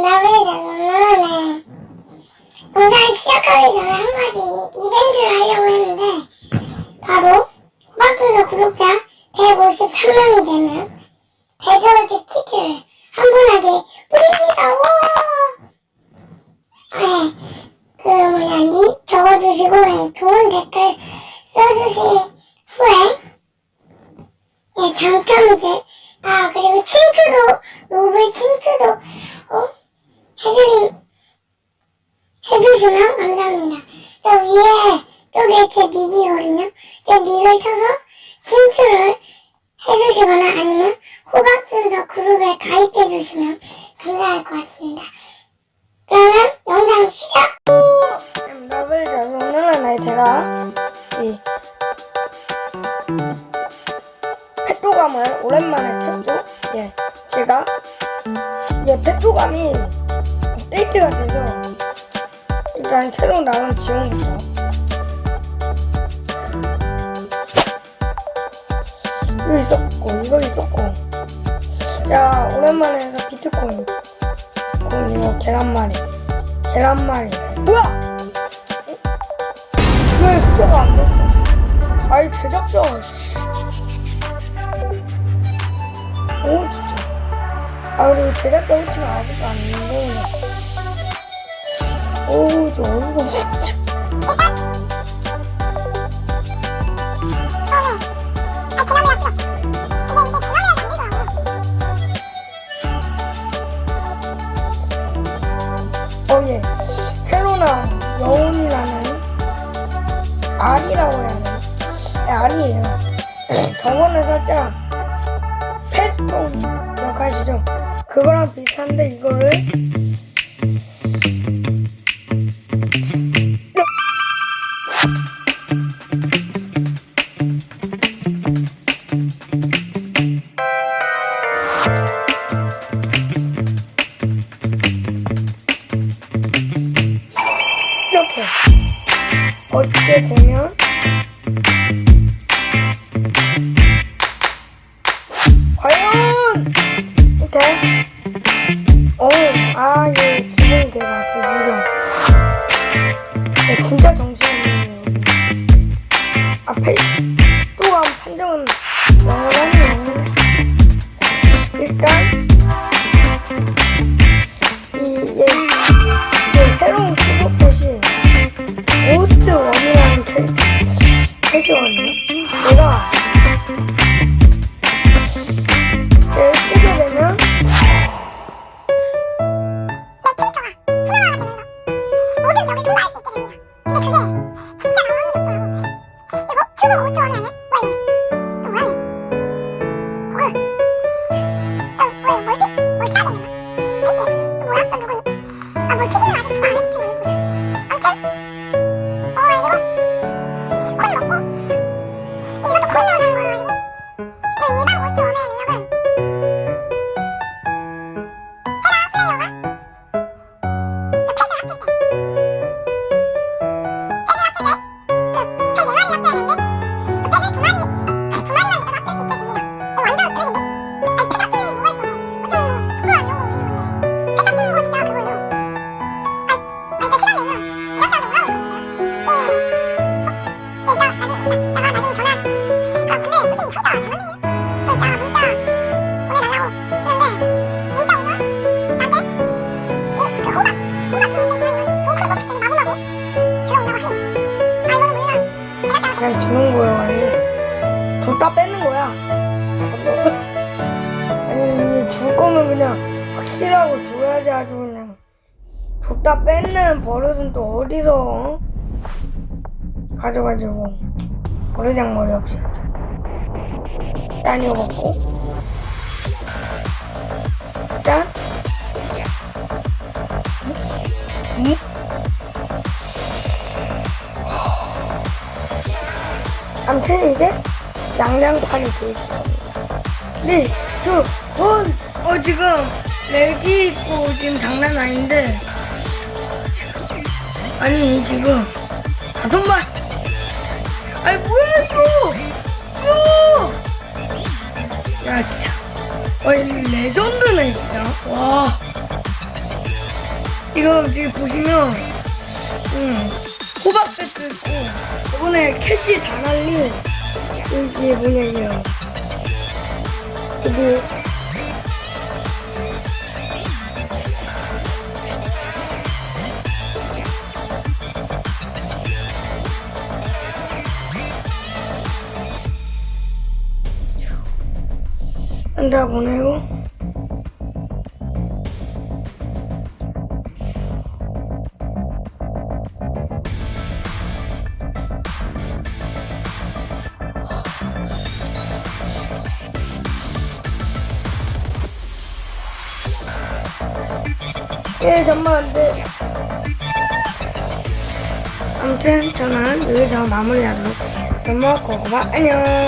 나왜 이러네. 영상 시작하기 전에 한 가지 이벤트를 하려고 했는데, 바로, 호박분석 구독자 153명이 되면, 배드워즈 키트를 한 분에게 뿌립니다. 와! 네, 그 뭐냐, 닉 적어주시고, 네, 좋은 댓글 써주신 후에, 예, 당첨이제, 아, 그리고 친추도, 로블 친추도, 어, 해드림, 해주시면 감사합니다. 저 위에, 저게 제 닉이거든요. 제 닉을 쳐서 친추를 해주시거나 아니면 호박준석 그룹에 가입해주시면 감사할 것 같습니다. 그러면 영상 시작! 정답을 오늘은 네, 제가 이 펫도감을 오랜만에 폈죠. 예, 제가 예 펫도감이 업데이트가 돼서 일단 새로 나온 지원부터 이거 있었고 이거 있었고. 자 오랜만에 해서 비트코인. 비트코인 이거 계란말이. 계란말이. 뭐야? 왜 숫자가 안 됐어? 아이 제작자 씨. 오 진짜. 아 그리고 제작자 호칭을 아직 안 넣어놨어 오저 어이가 없어. 어예 새로 나온 여운이라는 알이라고 해야 되나? 네, 알이에요 저거는 살짝 패스톤 기억하시죠? 그거랑 비슷한데 이거를 진짜 정신없네요 앞에 또한 판정은 좋 거면 그냥 확실하고 줘야지 아주 그냥 줬다 뺏는 버릇은 또 어디서 어? 가져가지고 버르장 머리 없이 아주 딴이거 먹고 짠 응? 아무튼 이제 돼 있어. 네, 그, 원, 어, 지금, 렉이 있고, 지금 장난 아닌데, 아니, 지금, 다섯 마리. 아니, 뭐야, 이거! 뭐! 야, 진짜. 와, 이 레전드네, 진짜. 와. 이거 지금 보시면 음, 호박배도 있고 이번에 캐시 다 날린 이게 뭐냐 이게요 그리고 한다 보내고 예, 잠만 안 돼. 아무튼 저는 여기서 마무리하도록. 너무 고고 안녕.